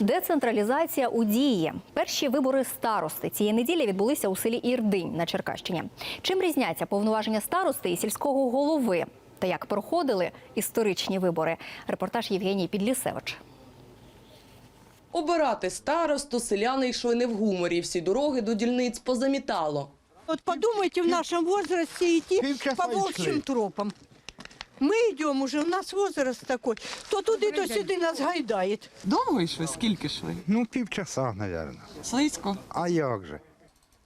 Децентралізація у дії. Перші вибори старости цієї неділі відбулися у селі Ірдинь на Черкащині. Чим різняться повноваження старости і сільського голови? Та як проходили історичні вибори? Репортаж Євгенії Підлісевич. Обирати старосту селяни йшли не в гуморі. Всі дороги до дільниць позамітало. Вот подумайте, в нашем возрасте идти Півчаса по йшли. тропам. Мы идем уже, у нас возраст такой. То туди, то сюди нас гайдает. Довго йшли? Скільки йшли? Ну, півчаса, мабуть. Слизько. А як же?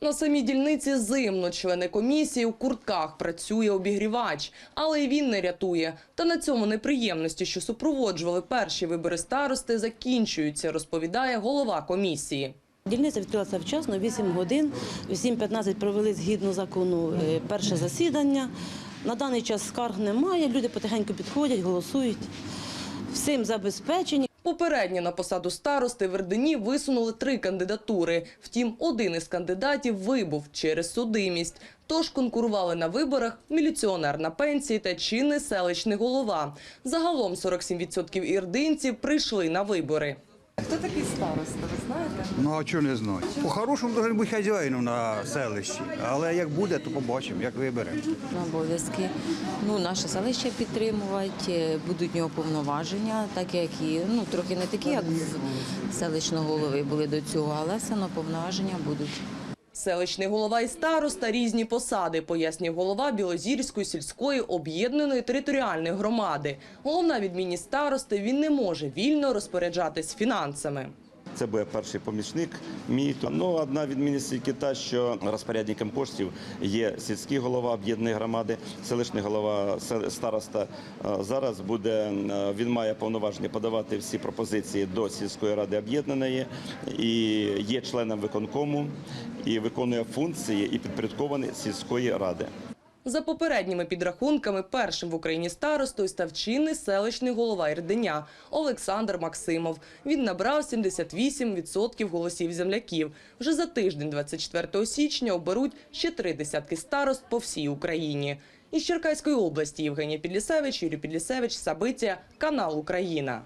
На самій дільниці зимно члени комісії у куртках працює обігрівач, але і він не рятує. Та на цьому неприємності, що супроводжували перші вибори старости, закінчуються, розповідає голова комісії. Дільниця відкрилася вчасно, 8 годин, в 7.15 провели згідно закону е, перше засідання. На даний час скарг немає, люди потихеньку підходять, голосують. Всім забезпечені. Попередньо на посаду старости в Вердені висунули три кандидатури. Втім, один із кандидатів вибув через судимість. Тож конкурували на виборах міліціонер на пенсії та чинний селищний голова. Загалом 47% ірдинців прийшли на вибори. Хто такий староста, ви знаєте? Ну, а чого не знаю? По-хорошому повинен бути хазяїном на селищі. Але як буде, то побачимо, як виберемо. обов'язки. Ну, наше селище підтримувати, е, будуть в нього повноваження, так як і ну трохи не такі, як в селищного голови були до цього, але все одно повноваження будуть. Селищний голова і староста – різні посади, пояснює голова Білозірської сільської об'єднаної територіальної громади. Головна відмінність старости – він не може вільно розпоряджатись фінансами. Це буде перший помічник мій. Ну, одна відмінність тільки та, що розпорядником коштів є сільський голова об'єднаної громади, селищний голова староста. Зараз буде він має повноваження подавати всі пропозиції до сільської ради об'єднаної і є членом виконкому і виконує функції і підпорядкований сільської ради. За попередніми підрахунками, першим в Україні старостою став чинний селищний голова Ірденя Олександр Максимов. Він набрав 78% голосів земляків. Вже за тиждень, 24 січня, оберуть ще три десятки старост по всій Україні. Із Черкаської області Євгенія Підлісевич, Юрій Підлісевич, Сабиття, канал Україна.